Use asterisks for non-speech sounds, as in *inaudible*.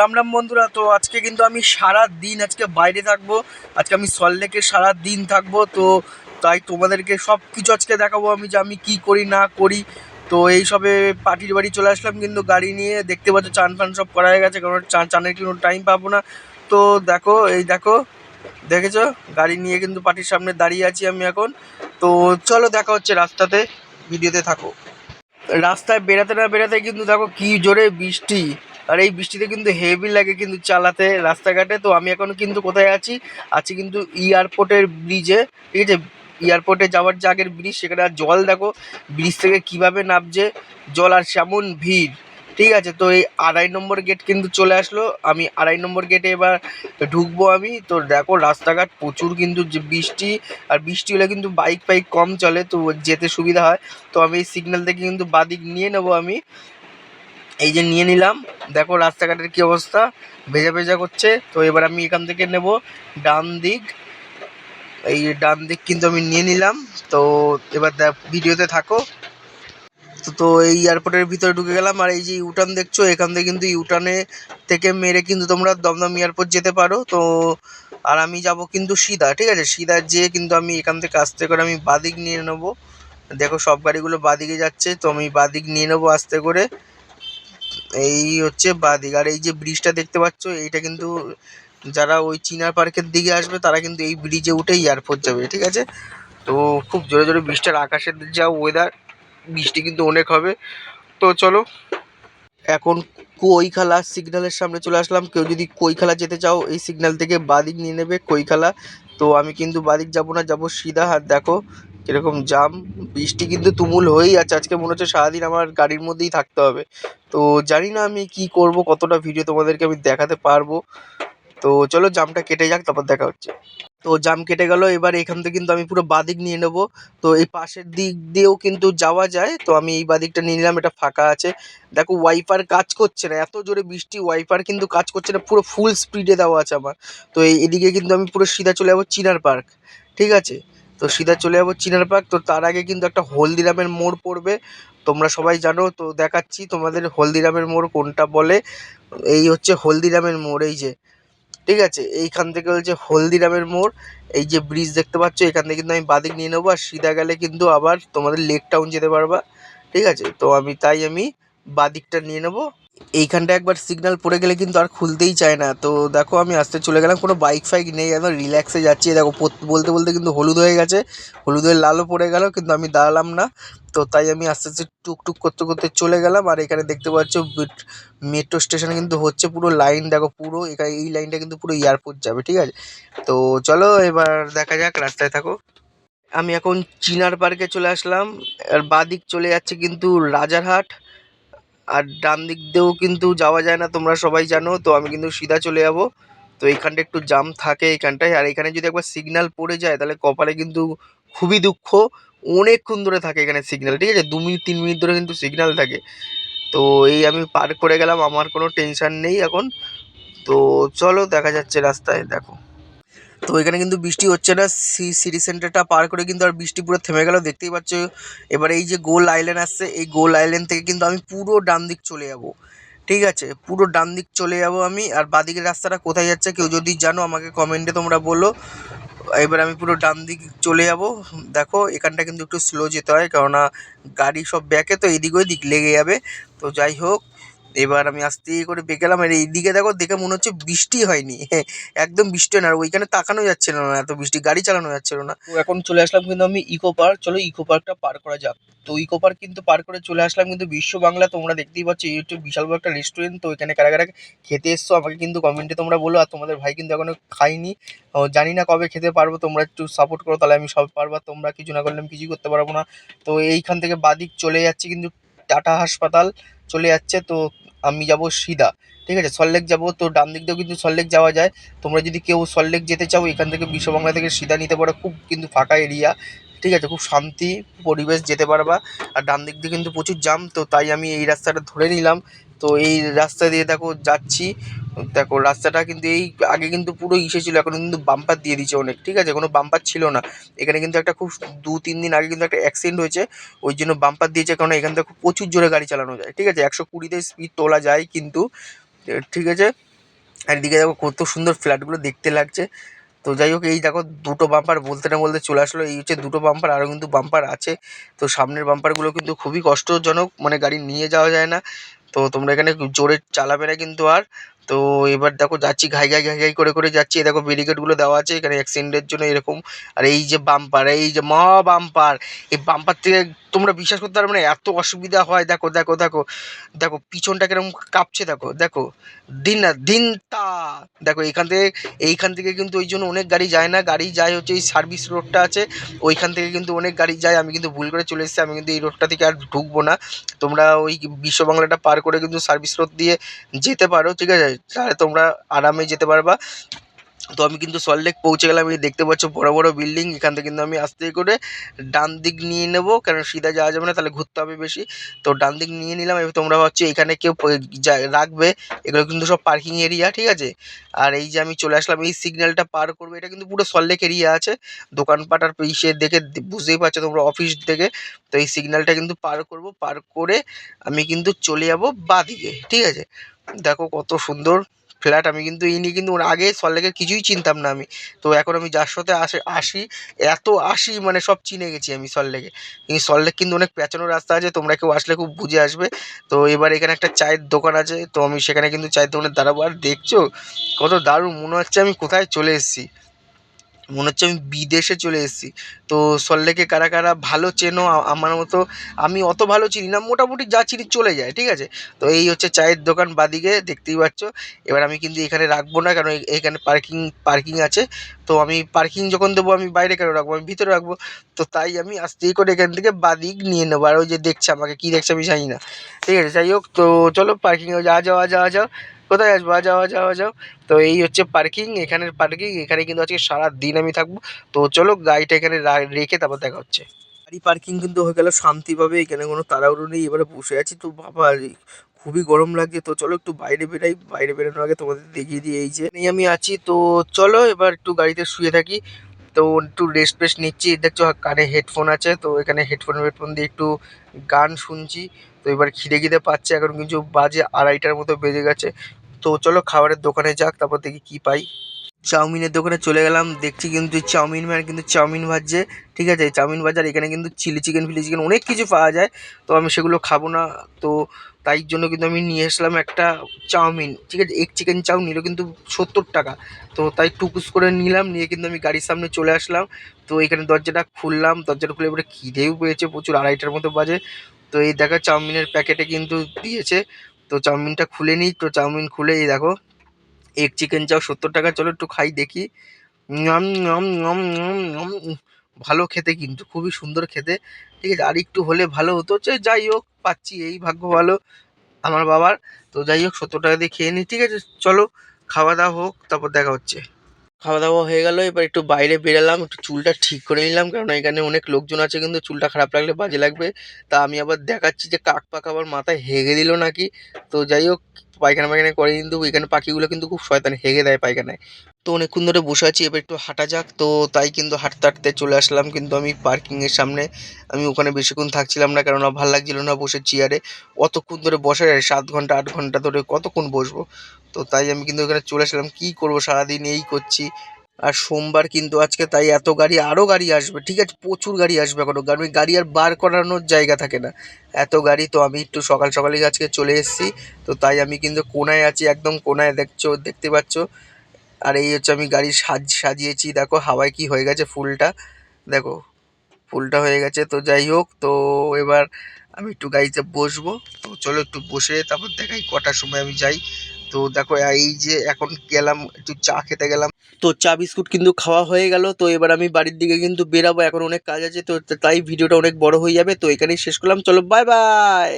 রাম রাম বন্ধুরা, তো আজকে কিন্তু আমি সারা দিন আজকে বাইরে থাকব, আজকে আমি সল্টলেকে সারা দিন থাকব, তো তাই তোমাদেরকে সব কিছু আজকে দেখাবো আমি যে আমি কি করি, না করি। তো এই সবে পার্টির বাড়ি চলে আসলাম কিন্তু গাড়ি নিয়ে, দেখতে পাচ্ছ চান ফান সব করা হয়ে গেছে, কারণ চান, চানের কোনো টাইম পাবো না। তো দেখো, এই দেখো, দেখেছ? গাড়ি নিয়ে কিন্তু পার্টির সামনে দাঁড়িয়ে আছি আমি এখন। তো চলো দেখা হচ্ছে রাস্তাতে, ভিডিওতে থাকো। রাস্তায় বেরাতে না বেরাতে কিন্তু দেখো কি জোরে বৃষ্টি। আর এই বৃষ্টিতে কিন্তু হেভি লাগে কিন্তু চালাতে রাস্তাঘাটে। তো আমি এখন কিন্তু কোথায় আছি? আছি কিন্তু এয়ারপোর্টের ব্রিজে ঠিক আছে? এয়ারপোর্টে যাওয়ার যে আগের ব্রিজ সেখানে আর জল দেখো ব্রিজ থেকে কীভাবে নামছে? জল আর সেমন ভিড়, ঠিক আছে? তো এই আড়াই নম্বর গেট কিন্তু চলে আসলো। আমি আড়াই নম্বর গেটে এবার ঢুকবো আমি। তো দেখো, রাস্তাঘাট প্রচুর কিন্তু যে বৃষ্টি, আর বৃষ্টি হলে কিন্তু বাইক ফাইক কম চলে, তো যেতে সুবিধা হয়। তো আমি এই সিগন্যাল থেকে কিন্তু বাদিক নিয়ে নেব আমি। এই যে নিয়ে নিলাম। দেখো রাস্তাঘাটের কি অবস্থা। ভেজা ভেজা করছে। তো এবার আমি এখান থেকে নেব ডান দিক। এই ডান দিক কিন্তু আমি নিয়ে নিলাম। তো এবার ভিডিওতে থাকো। তো তো এই এয়ারপোর্টের ভিতরে ঢুকে গেলাম। আর এই যে ইউটার্ন দেখছ, এখান থেকে কিন্তু ইউটার্নে থেকে মেরে কিন্তু তোমরা দমদম এয়ারপোর্ট যেতে পারো। তো, আর আমি যাব কিন্তু সিধা, ঠিক আছে? সিধা যেয়ে কিন্তু আমি এখান থেকে আস্তে করে আমি বাদিক নিয়ে নেব। দেখো সব গাড়িগুলো বাদিকে যাচ্ছে। তো আমি বাদিক নিয়ে নেব আস্তে করে। এই হচ্ছে বাদিক আর এই যে ব্রিজটা দেখতে পাচ্ছ, এইটা কিন্তু যারা ওই চিনার পার্কের দিকে আসবে, তারা কিন্তু এই ব্রিজে উঠে এয়ারপোর্ট যাবে, ঠিক আছে? তো খুব জোরে জোরে বৃষ্টির আকাশের যা ওয়েদার বৃষ্টি কিন্তু অনেক হবে। তো চলো, এখন কৈখালা সিগন্যালের সামনে চলে আসলাম। কেউ যদি কৈখালা যেতে চাও, এই সিগন্যাল থেকে বাদিক নিয়ে নেবে কৈখালা। তো আমি কিন্তু বাদিক যাব না, যাব সিধা হাত দেখো। কীরকম জাম, বৃষ্টি কিন্তু তুমুল হয়েই আছে। আজকে মনে হচ্ছে সারাদিন আমার গাড়ির মধ্যেই থাকতে হবে। তো জানি না আমি কি করব, কতটা ভিডিও তোমাদেরকে আমি দেখাতে পারব। তো চলো জামটা কেটে যাক, তারপর দেখা হচ্ছে। তো জাম কেটে গেল, এবার এখান থেকে কিন্তু আমি পুরো বাদিক নিয়ে নেব। তো এই পাশের দিক দিয়েও কিন্তু যাওয়া যায়। তো আমি এই বাদিকটা নিয়ে নিলাম, এটা ফাঁকা আছে। দেখো ওয়াইপার কাজ করছে না, এত জোরে বৃষ্টি ওয়াইপার কিন্তু কাজ করছে না, পুরো ফুল স্পিডে দেওয়া আছে আমার। তো এদিকে কিন্তু আমি পুরো সিধা চলে যাব চিনার পার্ক ঠিক আছে? তো সিধা চলে যাব চিনার পার্ক। তো তার আগে কিন্তু একটা হলদিরামের মোড় পড়বে। তোমরা সবাই জানো, তো দেখাচ্ছি তোমাদের হলদিরামের মোড় কোনটা বলে। এই হচ্ছে হলদিরামের মোড়, এই যে। ঠিক আছে, এইখান থেকে হচ্ছে হলদিরামের মোড়। এই যে ব্রিজ দেখতে পাচ্ছ, এখান থেকে কিন্তু আমি বাদিক নিয়ে নেব। আর সিধা গেলে কিন্তু আবার তোমাদের লেক টাউন যেতে পারবা। ঠিক আছে, তো আমি, তাই আমি বাদিকটা নিয়ে নেব। এইখানটা একবার সিগন্যাল পড়ে গেলে কিন্তু আর খুলতেই চায় না। তো দেখো আমি আসতে চলে গেলাম, কোনো বাইক ফাইক নেই, একদম রিল্যাক্সে যাচ্ছি। দেখো বলতে বলতে কিন্তু হলুদ হয়ে গেছে হলুদ হয়ে লালও পড়ে গেল, কিন্তু আমি দাঁড়ালাম না। তো তাই আমি আস্তে আস্তে টুকটুক করতে করতে চলে গেলাম, আর এখানে দেখতে পাচ্ছ মেট্রো স্টেশনে কিন্তু হচ্ছে পুরো লাইন দেখো পুরো এখানে এই লাইনটা কিন্তু পুরো এয়ারপোর্ট যাবে, ঠিক আছে? তো চলো এবার দেখা যাক, রাস্তায় থাকো। আমি এখন চিনার পার্কে চলে আসলাম, আর বাদিক চলে যাচ্ছে কিন্তু রাজারহাট। আর ডান দিক দিয়েও কিন্তু যাওয়া যায় না, তোমরা সবাই জানো। তো আমি কিন্তু সিধা চলে যাব। তো এইখানটা একটু জাম থাকে এইখানটায় আর এখানে যদি একবার সিগন্যাল পড়ে যায়, তাহলে কপালে কিন্তু খুবই দুঃখ। অনেকক্ষণ ধরে থাকে এখানে সিগন্যাল ঠিক আছে? দু মিনিট, তিন মিনিট ধরে কিন্তু সিগন্যাল থাকে। তো এই আমি পার করে গেলাম, আমার কোনো টেনশন নেই এখন। তো চলো, দেখা যাচ্ছে রাস্তায়, দেখো। তো এখানে কিন্তু বৃষ্টি হচ্ছে না। সি সিটি সেন্টারটা পার করে কিন্তু আর বৃষ্টি পুরো থেমে গেল। দেখতেই পাচ্ছ, এবার এই যে গোল আইল্যান্ড আসছে, এই গোল আইল্যান্ড থেকে কিন্তু আমি পুরো ডান দিক চলে যাব। ঠিক আছে, পুরো ডান দিক চলে যাব আমি। আর বাদিকের রাস্তাটা কোথায় যাচ্ছে কেউ যদি জানো, আমাকে কমেন্টে তোমরা বলো। এবার আমি পুরো ডান দিক চলে যাব। দেখো, এখানটা কিন্তু একটু স্লো যেতে হয়, কেননা গাড়ি সব ব্যাকে তো এদিক ওই দিক লেগে যাবে। তো যাই হোক এবার আমি আস্তে করে বেঁকে গেলাম আর এইদিকে দেখো, দেখে মনে হচ্ছে বৃষ্টি হয়নি। *laughs* একদম বৃষ্টি হয় না, আর ওইখানে তাকানো যাচ্ছিল না, এত বৃষ্টি, গাড়ি চালানো যাচ্ছিল না। এখন চলে আসলাম কিন্তু আমি ইকো পার্ক। চলো ইকো পার্কটা পার করা যাক। তো ইকো পার্ক কিন্তু পার করে চলে আসলাম কিন্তু বিশ্ব বাংলা, তোমরা দেখতেই পাচ্ছ, এই হচ্ছে বিশাল বড় একটা রেস্টুরেন্ট তো এখানে কারা কারা খেতে এসছো, আমাকে কিন্তু কমেন্টে তোমরা বলো, আর তোমাদের ভাই কিন্তু এখনও খাইনি জানি না কবে খেতে পারব, তোমরা একটু সাপোর্ট করো, তাহলে আমি সব পারব তোমরা কিছু না করলে আমি কিছুই করতে পারব না। তো এইখান থেকে বাদিক চলে যাচ্ছে কিন্তু টাটা হাসপাতাল চলে যাচ্ছে। তো আমি যাব সিধা, ঠিক আছে? সল্টলেক যাব, তো ডান দিক দিয়েও কিন্তু সল্টলেক যাওয়া যায়। তোমরা যদি কেউ সল্টলেক যেতে চাও, এখান থেকে বিশ্ববাংলা থেকে সিধা নিতে পারো, খুব কিন্তু ফাঁকা এরিয়া ঠিক আছে? খুব শান্তি পরিবেশ যেতে পারবা। আর ডান দিক দিয়ে কিন্তু প্রচুর জাম তো তাই আমি এই রাস্তাটা ধরে নিলাম। তো এই রাস্তা দিয়ে দেখো যাচ্ছি। দেখো, রাস্তাটা কিন্তু এই আগে কিন্তু পুরো ইসে ছিল, এখন কিন্তু বাম্পার দিয়ে দিয়েছে অনেক, ঠিক আছে? কোনো বাম্পার ছিল না। এখানে কিন্তু একটা খুব দু তিন দিন আগে কিন্তু একটা অ্যাক্সিডেন্ট হয়েছে, ওই জন্য বাম্পার দিয়েছে কারণ এখান থেকে প্রচুর জোরে গাড়ি চালানো যায়, ঠিক আছে? একশো কুড়িতে স্পিড তোলা যায় কিন্তু ঠিক আছে? এদিকে দেখো, কত সুন্দর ফ্ল্যাটগুলো দেখতে লাগছে। তো যাই হোক, এই দেখো, দুটো বাম্পার বলতে না বলতে চলে আসলো, এই হচ্ছে দুটো বাম্পার আরও কিন্তু বাম্পার আছে। তো সামনের বাম্পারগুলো কিন্তু খুবই কষ্টজনক মানে গাড়ি নিয়ে যাওয়া যায় না। তো তোমরা এখানে জোরে চালাবে না কিন্তু আর। তো এবার দেখো যাচ্ছি, ঘাই ঘাই ঘাই ঘাই করে করে যাচ্ছি। এই দেখো ব্যারিকেডগুলো দেওয়া আছে, এখানে অ্যাক্সিডেন্টের জন্য এরকম। আর এই যে বাম্পার এই যে মা বাম্পার এই বাম্পার থেকে তোমরা বিশ্বাস করতে পারবে না, এত অসুবিধা হয়। দেখো দেখো দেখো দেখো, পিছনটা কীরকম কাঁপছে, দেখো দেখো। দিন না, দিন তা দেখো, এখান থেকে, এইখান থেকে কিন্তু ওই জন্য অনেক গাড়ি যায় না। গাড়ি যায় হচ্ছে এই সার্ভিস রোডটা আছে, ওইখান থেকে কিন্তু অনেক গাড়ি যায়। আমি কিন্তু ভুল করে চলে এসেছি, আমি কিন্তু এই রোডটা থেকে আর ঢুকবো না। তোমরা ওই বিশ্ব বাংলাটা পার করে কিন্তু সার্ভিস রোড দিয়ে যেতে পারো, ঠিক আছে? তাহলে তোমরা আরামে যেতে পারবা। তো আমি কিন্তু সল্টলেক পৌঁছে গেলাম। এই দেখতে পাচ্ছ বড় বড় বিল্ডিং, এখান থেকে কিন্তু আমি আস্তে করে ডান দিক নিয়ে নেব। কারণ সিধা যাওয়া যাবে না, তাহলে ঘুরতে হবে বেশি। তো ডান দিক নিয়ে নিলাম। এবার তোমরা ভাবছ এখানে কেউ রাখবে? এগুলো কিন্তু সব পার্কিং এরিয়া ঠিক আছে? আর এই যে আমি চলে আসলাম, এই সিগন্যালটা পার করব। এটা কিন্তু পুরো সল্টলেক এরিয়া আছে। দোকানপাট আর ইসে দেখে বুঝতেই পারছ তোমরা অফিস থেকে। তো এই সিগন্যালটা কিন্তু পার করব। পার করে আমি কিন্তু চলে যাব বাদিকে, ঠিক আছে? দেখো কত সুন্দর। ফ্ল্যাট আমি কিন্তু এই নিয়ে কিন্তু ওর আগে সল্টলেকের কিছুই চিনতাম না আমি। তো এখন আমি যার সাথে আসে, আসি, এত আসি মানে সব চিনে গেছি আমি সল্টলেকে কিন্তু সল্টলেক কিন্তু অনেক পেঁচানো রাস্তা আছে, তোমরা কেউ আসলে খুব বুঝে আসবে। তো এবার এখানে একটা চায়ের দোকান আছে, তো আমি সেখানে কিন্তু চায়ের দোকানে দাঁড়াবো। আর দেখছ কত দারুণ মনে হচ্ছে আমি কোথায় চলে এসেছি। মনে হচ্ছে আমি বিদেশে চলে এসেছি। তো সল্টলেকে কারা কারা ভালো চেনো আমার মতো, আমি অত ভালো চিনি না, মোটামুটি যা চিনি চলে যায়, ঠিক আছে? তো এই হচ্ছে চায়ের দোকান বাদিকে, দেখতেই পাচ্ছ। এবার আমি কিন্তু এখানে রাখব না, কারণ এখানে পার্কিং পার্কিং আছে। তো আমি পার্কিং যখন দেবো, আমি বাইরে কেন রাখব? আমি ভিতরে রাখব। তো তাই আমি আস্তে করে এখান থেকে বাদিক নিয়ে নেব। আর ওই যে দেখছে আমাকে, কী দেখছে আমি জানি না। ঠিক আছে, যাই হোক, তো চলো পার্কিংয়ে যা যাওয়া যাওয়া, যাও। কোথায় আসব? যাওয়া যাওয়া যাও তো এই হচ্ছে পার্কিং এখানের পার্কিং এখানে কিন্তু আজকে সারা দিন আমি থাকব। তো চলো গাড়িটা এখানে রেখে তারপর দেখা হচ্ছে। গাড়ি পার্কিং কিন্তু হয়ে গেল শান্তিভাবে, এখানে কোনো তাড়াহুড়ো নেই। এবারে বসে আছি তো, বাবা খুবই গরম লাগছে তো চলো একটু বাইরে বেরাই। বাইরে বেরোনোর আগে তোমাদের দেখিয়ে দিই, এই যে আমি আছি। তো চলো এবার একটু গাড়িতে শুয়ে থাকি। তো একটু রেস্ট ফেস্ট নিচ্ছি। দেখছ কানে হেডফোন আছে। তো এখানে হেডফোন হেডফোন দিয়ে একটু গান শুনছি। তো এবার খিদে খিদে পাচ্ছে। এখন কিছু বাজে আড়াইটার মতো বেজে গেছে। তো চলো খাবারের দোকানে যাক, তারপর দেখি কি পাই। চাউমিনের দোকানে চলে গেলাম, দেখছি কিন্তু চাউমিন ম্যান কিন্তু চাউমিন ভাজছে, ঠিক আছে? চাউমিন ভাজার এখানে কিন্তু চিলি চিকেন, ফিলি চিকেন অনেক কিছু পাওয়া যায়, তো আমি সেগুলো খাব না। তো তাই জন্য কিন্তু আমি নিয়ে আসলাম একটা চাউমিন, ঠিক আছে? এক চিকেন চাউ নিল কিন্তু সত্তর টাকা। তো তাই টুকুস করে নিলাম, নিয়ে কিন্তু আমি গাড়ির সামনে চলে আসলাম। তো এখানে দরজাটা খুললাম, দরজাটা খুলে এবারে খিদেও পেয়েছে, প্রচুর আড়াইটার মতো বাজে। তো এই দেখা, চাউমিনের প্যাকেটে কিন্তু দিয়েছে। তো চাউমিনটা খুলে নিই। তো চাউমিন খুলে এই দেখো এক চিকেন চাও সত্তর টাকা, চলো একটু খাই, দেখি। নম নম নম নম নম ভালো খেতে কিন্তু, খুবই সুন্দর খেতে। ঠিক আছে, আর একটু হলে ভালো হতো, যে যাই হোক, পাচ্ছি, এই ভাগ্য ভালো আমার বাবার। তো যাই হোক, সত্তর টাকা দিয়ে খেয়ে নিই, ঠিক আছে, চলো, খাওয়া দাওয়া হোক, তারপর দেখা হচ্ছে। খাওয়া দাওয়া হয়ে গেল, এবার একটু বাইরে বেরালাম, একটু চুলটা ঠিক করে নিলাম, কারণ এখানে অনেক লোকজন আছে, কিন্তু চুলটা খারাপ লাগলে বাজে লাগবে। তা আমি আবার দেখাচ্ছি যে কাক পাক আবার মাথায় হেগে দিল নাকি। তো যাই হোক পায়খানা পায়খানা করে কিন্তু এখানে পাখিগুলো কিন্তু খুব শয়তান, হেগে দেয় পায়খানায়। তো অনেকক্ষণ ধরে বসে আছি, এবার একটু হাঁটা যাক। তো তাই কিন্তু হাঁটতে হাঁটতে চলে আসলাম কিন্তু আমি পার্কিংয়ের সামনে। আমি ওখানে বেশিক্ষণ থাকছিলাম না কেননা ভালো লাগছিল না বসে চেয়ারে অতক্ষণ ধরে বসে সাত ঘণ্টা, আট ঘণ্টা ধরে কতক্ষণ বসবো? তো তাই আমি কিন্তু এখানে চলে আসলাম। কী করব? সারাদিন এই করছি। আর সোমবার কিন্তু আজকে তাই এত গাড়ি আরও গাড়ি আসবে, ঠিক আছে? প্রচুর গাড়ি আসবে এখনও গাড়ি গাড়ি আর বার করানোর জায়গা থাকে না। এত গাড়ি তো আমি একটু সকাল সকালেই আজকে চলে এসেছি, তো তাই আমি কিন্তু কোনায় আছি, একদম কোনায় দেখছ, দেখতে পাচ্ছ। আর এই হচ্ছে আমি গাড়ি সাজ, সাজিয়েছি, দেখো হাওয়ায় কি হয়ে গেছে ফুলটা, দেখো, ফুলটা হয়ে গেছে, তো যাই হোক, তো এবার আমি একটু গাড়িতে বসবো, তো চলো একটু বসে তারপর দেখাই কটার সময় আমি যাই। তো দেখো, এই যে এখন গেলাম, একটু চা খেতে গেলাম। তো চা বিস্কুট কিন্তু খাওয়া হয়ে গেল। তো এবার আমি বাড়ির দিকে কিন্তু বেরাবো, এখন অনেক কাজ আছে, তো তাই ভিডিওটা অনেক বড় হয়ে যাবে। তো এখানেই শেষ করলাম। চলো বাই বাই